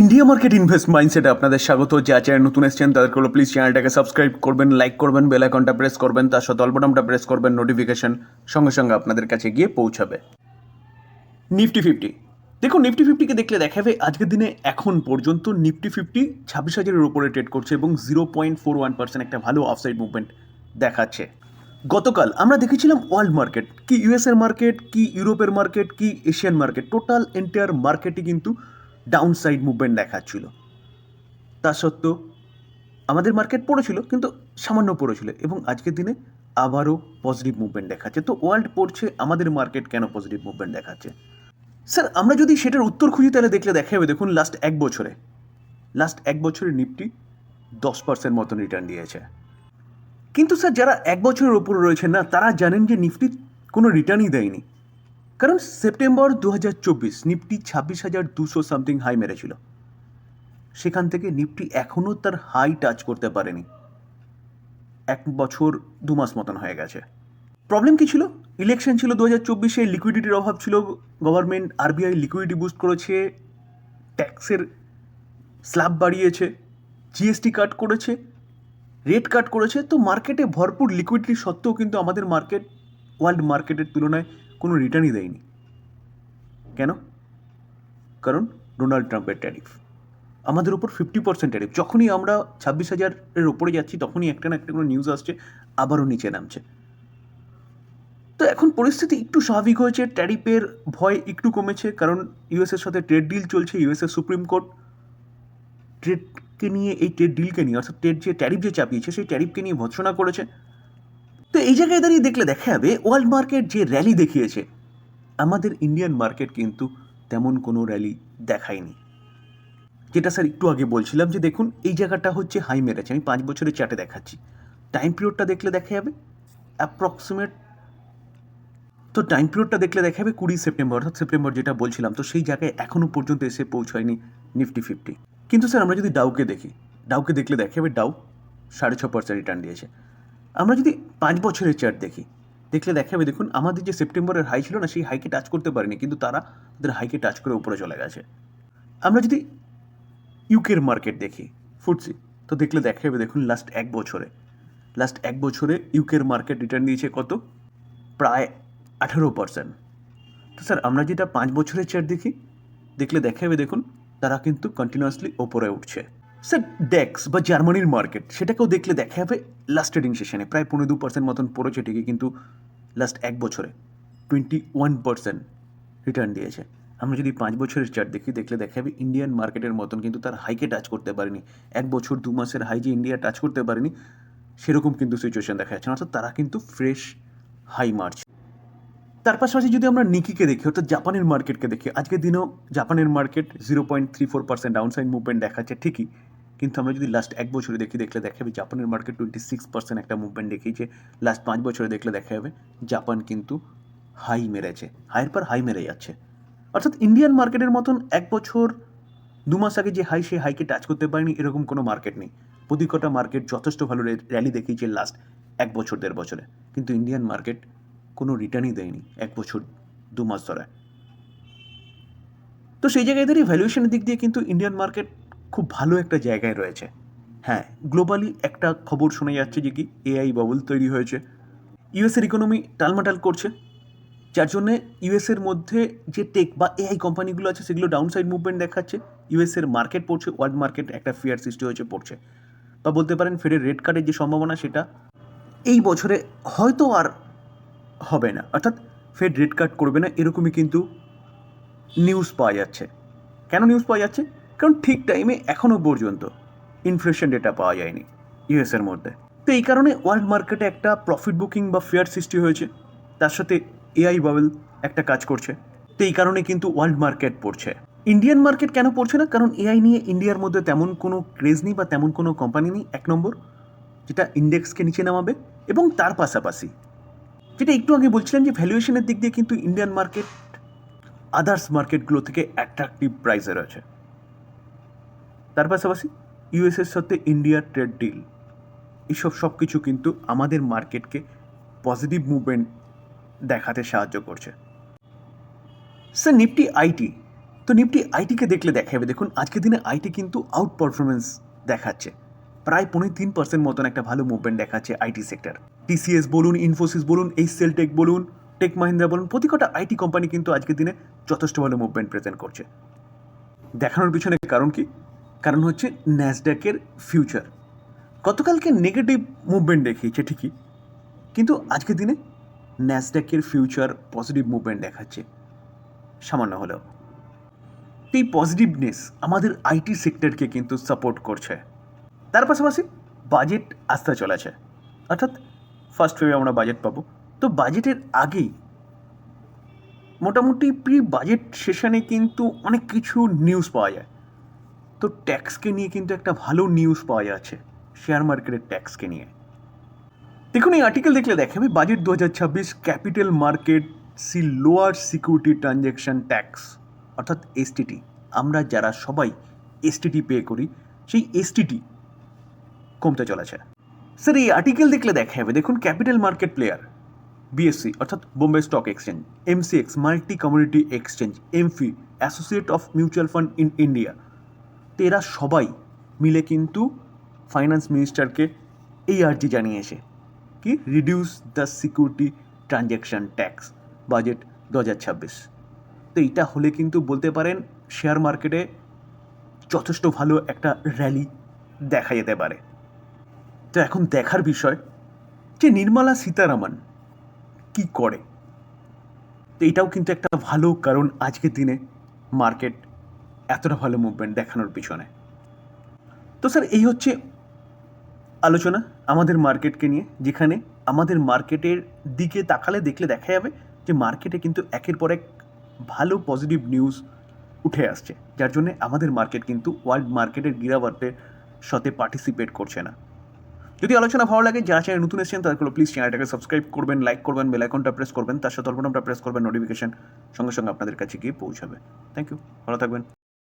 India market invest মাইন্ডসেটে আপনাদের স্বাগত। যা চ্যানেল নতুন এসছেন, তাদেরকে হলো প্লিজ চ্যানেলটাকে সাবস্ক্রাইব করবেন লাইক করবেন বেল আইকনটা প্রেস করবেন, তার সাথে অল্পটামটা প্রেস করবেন নোটিফিকেশন সঙ্গে সঙ্গে আপনাদের কাছে গিয়ে পৌঁছাবে। নিফটি ফিফটি দেখুন নিফটি ফিফটিকে দেখলে দেখাবে, আজকের দিনে এখন পর্যন্ত নিফটি ফিফটি ছাব্বিশ হাজারের উপরে ট্রেড করছে এবং zero point four one percent একটা ভালো অফসাইড মুভমেন্ট দেখাচ্ছে। গতকাল আমরা দেখেছিলাম ওয়ার্ল্ড মার্কেট কি ইউএসের মার্কেট কি ইউরোপের মার্কেট কি এশিয়ান মার্কেট টোটাল এন্টায়ার মার্কেটই কিন্তু ডাউন সাইড মুভমেন্ট দেখাচ্ছিল। তা সত্ত্বেও আমাদের মার্কেট পড়েছিল, কিন্তু সামান্য পড়েছিল এবং আজকের দিনে আবারও পজিটিভ মুভমেন্ট দেখাচ্ছে। তো ওয়ার্ল্ড পড়ছে, আমাদের মার্কেট কেন পজিটিভ মুভমেন্ট দেখাচ্ছে? স্যার আমরা যদি সেটার উত্তর খুঁজি, তাহলে দেখলে দেখা যাবে দেখুন লাস্ট এক বছরে লাস্ট এক বছরে নিফটি দশ পার্সেন্ট মতন রিটার্ন দিয়েছে। কিন্তু স্যার যারা এক বছরের ওপরে রয়েছেন না, তারা জানেন যে নিফটি কোনো রিটার্নই দেয়নি। কারণ সেপ্টেম্বর দু হাজার চব্বিশ নিফটি ছাব্বিশ হাজার দুশো সামথিং হাই মেরেছিল। সেখান থেকে নিফটি এখনও তার হাই টাচ করতে পারেনি। এক বছর দু মাস মতন হয়ে গেছে। প্রবলেম কী ছিল? ইলেকশন ছিল দু হাজার চব্বিশে লিকুইডিটির অভাব ছিল। গভর্নমেন্ট আরবিআই লিকুইডিটি বুস্ট করেছে ট্যাক্সের স্ল্যাব বাড়িয়েছে জিএসটি কাট করেছে রেট কাট করেছে। তো মার্কেটে ভরপুর লিকুইডিটি সত্ত্বেও কিন্তু আমাদের মার্কেট ওয়ার্ল্ড মার্কেটের তুলনায় কোনো রিটার্নই দেয়নি। কেন? কারণ ডোনাল্ড ট্রাম্পের ট্যারিফ আমাদের উপর ফিফটি পার্সেন্ট ট্যারিফ যখনই আমরা ছাব্বিশ হাজারের ওপরে যাচ্ছি, তখনই একটা না একটা কোনো নিউজ আসছে, আবারও নিচে নামছে। তো এখন পরিস্থিতি একটু স্বাভাবিক হয়েছে। ট্যারিফের ভয় একটু কমেছে, কারণ ইউএসের সাথে ট্রেড ডিল চলছে ইউএসএর সুপ্রিম কোর্ট ট্রেডকে নিয়ে, এই ট্রেড ডিলকে নিয়ে, অর্থাৎ ট্রেড যে ট্যারিফ যে চাপিয়েছে, সেই ট্যারিফকে নিয়ে ভৎসনা করেছে। তো এই জায়গায় দাঁড়িয়ে দেখলে দেখা যাবে ওয়ার্ল্ড মার্কেট যে র্যালি দেখিয়েছে, আমাদের ইন্ডিয়ান মার্কেট কিন্তু তেমন কোনো র্যালি দেখায়নি। যেটা স্যার একটু আগে বলছিলাম যে দেখুন, এই জায়গাটা হচ্ছে হাই মেরেছে। আমি পাঁচ বছরের চার্টে দেখাচ্ছি। টাইম পিরিয়ডটা দেখলে দেখা যাবে অ্যাপ্রক্সিমেট তো টাইম পিরিয়ডটা দেখলে দেখা যাবে কুড়ি সেপ্টেম্বর, অর্থাৎ সেপ্টেম্বর যেটা বলছিলাম, তো সেই জায়গায় এখনও পর্যন্ত এসে পৌঁছায়নি নিফটি ফিফটি কিন্তু স্যার আমরা যদি ডাউকে দেখি ডাউকে দেখলে দেখা যাবে ডাউ সাড়ে ছ পার্সেন্ট রিটার্ন দিয়েছে। আমরা যদি পাঁচ বছরের চার্ট দেখি, দেখলে দেখা যাবে দেখুন, আমাদের যে সেপ্টেম্বরের হাই ছিল না, সেই হাইকে টাচ করতে পারেনি, কিন্তু তারা তাদের হাইকে টাচ করে উপরে চলে গেছে। আমরা যদি ইউকের মার্কেট দেখি ফুটসি তো দেখলে দেখা যাবে দেখুন লাস্ট এক বছরে লাস্ট এক বছরে ইউকের মার্কেট রিটার্ন দিয়েছে কত? প্রায় আঠেরো পার্সেন্ট তো স্যার আমরা যেটা পাঁচ বছরের চার্ট দেখি, দেখলে দেখা যাবে দেখুন, তারা কিন্তু কন্টিনিউয়াসলি ওপরে উঠছে। স্যার, ডেক্স বা জার্মানির মার্কেট, সেটাকেও দেখলে দেখা যাবে লাস্ট ট্রেডিং সেশনে প্রায় পনেরো দু পার্সেন্ট মতন পড়েছে ঠিকই, কিন্তু লাস্ট এক বছরে টোয়েন্টি ওয়ান পার্সেন্ট রিটার্ন দিয়েছে। আমরা যদি পাঁচ বছরের চার্ট দেখি, দেখলে দেখা যাবে ইন্ডিয়ান মার্কেটের মতন কিন্তু তার হাইকে টাচ করতে পারেনি। এক বছর, দু মাসের হাই যে ইন্ডিয়া টাচ করতে পারেনি, সেরকম কিন্তু সিচুয়েশন দেখা যাচ্ছে অর্থাৎ তারা কিন্তু ফ্রেশ হাই মার্চ তার পাশাপাশি যদি আমরা নিকিকে দেখি, অর্থাৎ জাপানের মার্কেটকে দেখি, আজকের দিনেও জাপানের market zero point three four percent downside movement দেখাচ্ছে ঠিকই। কিন্তু আমরা যদি লাস্ট এক বছরে দেখি, দেখলে দেখা যাবে জাপানের মার্কেট টোয়েন্টি সিক্স পার্সেন্ট একটা মুভমেন্ট দেখিয়েছে। লাস্ট পাঁচ বছরে দেখলে দেখা যাবে জাপান কিন্তু হাই মেরেছে। হাইয়ের পর হাই মেরে যাচ্ছে। অর্থাৎ ইন্ডিয়ান মার্কেটের মতন এক বছর, দু মাস আগে যে হাই সে হাইকে টাচ করতে পারেনি, এরকম কোনো মার্কেট নেই। প্রতি কটা মার্কেট যথেষ্ট ভালো র্যালি দেখিয়েছে লাস্ট এক বছর, দেড় বছরে। কিন্তু ইন্ডিয়ান মার্কেট কোনো রিটার্নই দেয়নি এক বছর, দু মাস ধরে। তো সেই জায়গায় দাঁড়িয়ে ভ্যালুয়েশনের দিক দিয়ে কিন্তু ইন্ডিয়ান মার্কেট খুব ভালো একটা জায়গায় রয়েছে। হ্যাঁ গ্লোবালি একটা খবর শোনা যাচ্ছে যে কি এআই বাবল তৈরি হয়েছে। ইউএসের ইকোনমি টালমাটাল করছে। যার জন্যে ইউএসের মধ্যে যে টেক বা এআই কোম্পানিগুলো আছে, সেগুলো ডাউনসাইড মুভমেন্ট দেখাচ্ছে। ইউএসের মার্কেট পড়ছে ওয়ার্ল্ড মার্কেট একটা ফেয়ার সৃষ্টি হয়েছে, পড়ছে। বা বলতে পারেন ফেডের রেড কার্ডের যে সম্ভাবনা, সেটা এই বছরে হয়তো আর হবে না। অর্থাৎ ফেড রেড কার্ড করবে না, এরকমই কিন্তু নিউজ পাওয়া যাচ্ছে। কেন নিউজ পাওয়া যাচ্ছে? কারণ ঠিক টাইমে এখনও পর্যন্ত ইনফ্লেশন ডেটা পাওয়া যায়নি ইউএসের মধ্যে। তো এই কারণে ওয়ার্ল্ড মার্কেটে একটা প্রফিট বুকিং বা ফেয়ার সৃষ্টি হয়েছে। তার সাথে এআই বাবেল একটা কাজ করছে। তো এই কারণে কিন্তু ওয়ার্ল্ড মার্কেট পড়ছে। ইন্ডিয়ান মার্কেট কেন পড়ছে না? কারণ এআই নিয়ে ইন্ডিয়ার মধ্যে তেমন কোনো ক্রেজ নেই বা তেমন কোনো কোম্পানি নেই, এক নম্বর, যেটা ইন্ডেক্সকে নিচে নামাবে এবং তার পাশাপাশি, যেটা একটু আগে বলছিলাম যে ভ্যালুয়েশনের দিক দিয়ে কিন্তু ইন্ডিয়ান মার্কেট আদার্স মার্কেটগুলো থেকে অ্যাট্রাকটিভ প্রাইসে রয়েছে। তার পাশাপাশি ইউএসের সাথে ইন্ডিয়ার ট্রেড ডিল এইসব সব কিছু কিন্তু আমাদের মার্কেটকে পজিটিভ মুভমেন্ট দেখাতে সাহায্য করছে। স্যার নিফটি আইটি তো নিফটি আইটিকে দেখলে দেখা যাবে দেখুন, আজকের দিনে আইটি কিন্তু আউট পারফরমেন্স দেখাচ্ছে। প্রায় পনেরো তিন পার্সেন্ট মতন একটা ভালো মুভমেন্ট দেখাচ্ছে আইটি সেক্টর টিসিএস বলুন ইনফোসিস বলুন এই সেলটেক বলুন টেক মাহিন্দ্রা বলুন প্রতি কটা আইটি কোম্পানি কিন্তু আজকের দিনে যথেষ্ট ভালো মুভমেন্ট প্রেজেন্ট করছে। দেখানোর পিছনে কারণ কি? কারণ হচ্ছে ন্যাসড্যাকের ফিউচার গতকালকে নেগেটিভ মুভমেন্ট দেখিয়েছে ঠিকই, কিন্তু আজকের দিনে ন্যাসড্যাকের ফিউচার পজিটিভ মুভমেন্ট দেখাচ্ছে, সামান্য হলেও। এই পজিটিভনেস আমাদের আইটি সেক্টরকে কিন্তু সাপোর্ট করছে। তার পাশাপাশি বাজেট আসতে চলেছে। অর্থাৎ ফার্স্ট ওয়ে আমরা বাজেট পাবো। তো বাজেটের আগেই মোটামুটি প্রি বাজেট সেশনে কিন্তু অনেক কিছু নিউজ পাওয়া যায়। তো ট্যাক্সকে নিয়ে কিন্তু একটা ভালো নিউজ পাওয়া যাচ্ছে শেয়ার মার্কেটের ট্যাক্সকে নিয়ে। দেখুন, এই আর্টিকেল দেখলে দেখাবে বাজেট দু হাজার ছাব্বিশ ক্যাপিটাল মার্কেট সি লোয়ার সিকিউরিটি ট্রানজ্যাকশন ট্যাক্স অর্থাৎ এসটিটি আমরা যারা সবাই এসটিটি পে করি, সেই এসটিটি কমতে চলেছে। স্যার এই আর্টিকেল দেখলে দেখা যাবে দেখুন ক্যাপিটাল মার্কেট প্লেয়ার বিএসসি অর্থাৎ Bombay stock exchange MCX multi community exchange AMFI associate of mutual fund in India তো এরা সবাই মিলে কিন্তু ফাইন্যান্স মিনিস্টারকে এই আর্জি জানিয়েছে কি? Reduce the security transaction tax budget দু হাজার ছাব্বিশ। তো এইটা হলে কিন্তু বলতে পারেন শেয়ার মার্কেটে যথেষ্ট ভালো একটা র্যালি দেখা যেতে পারে। তো এখন দেখার বিষয় যে নির্মলা সীতারামন কি করে? তো এটাও কিন্তু একটা ভালো কারণ আজকের দিনে মার্কেট এতটা ভালো মুভমেন্ট দেখানোর পিছনে। তো স্যার এই হচ্ছে আলোচনা আমাদের মার্কেটকে নিয়ে, যেখানে আমাদের মার্কেটের দিকে তাকালে দেখলে দেখা যাবে যে মার্কেটে কিন্তু একের পর এক ভালো পজিটিভ নিউজ উঠে আসছে, যার জন্য আমাদের মার্কেট কিন্তু ওয়ার্ল্ড মার্কেটের গিরাবার্টের সাথে পার্টিসিপেট করছে না। যদি আলোচনা ভালো লাগে, যারা চ্যানেল নতুন এসেছেন তাদেরগুলো প্লিজ চ্যানেলটাকে সাবস্ক্রাইব করবেন লাইক করবেন বেল আইকনটা প্রেস করবেন, তার সাথে অল্পনামটা প্রেস করবেন নোটিফিকেশন সঙ্গে সঙ্গে আপনাদের কাছে গিয়ে পৌঁছাবে। থ্যাংক ইউ ভালো থাকবেন।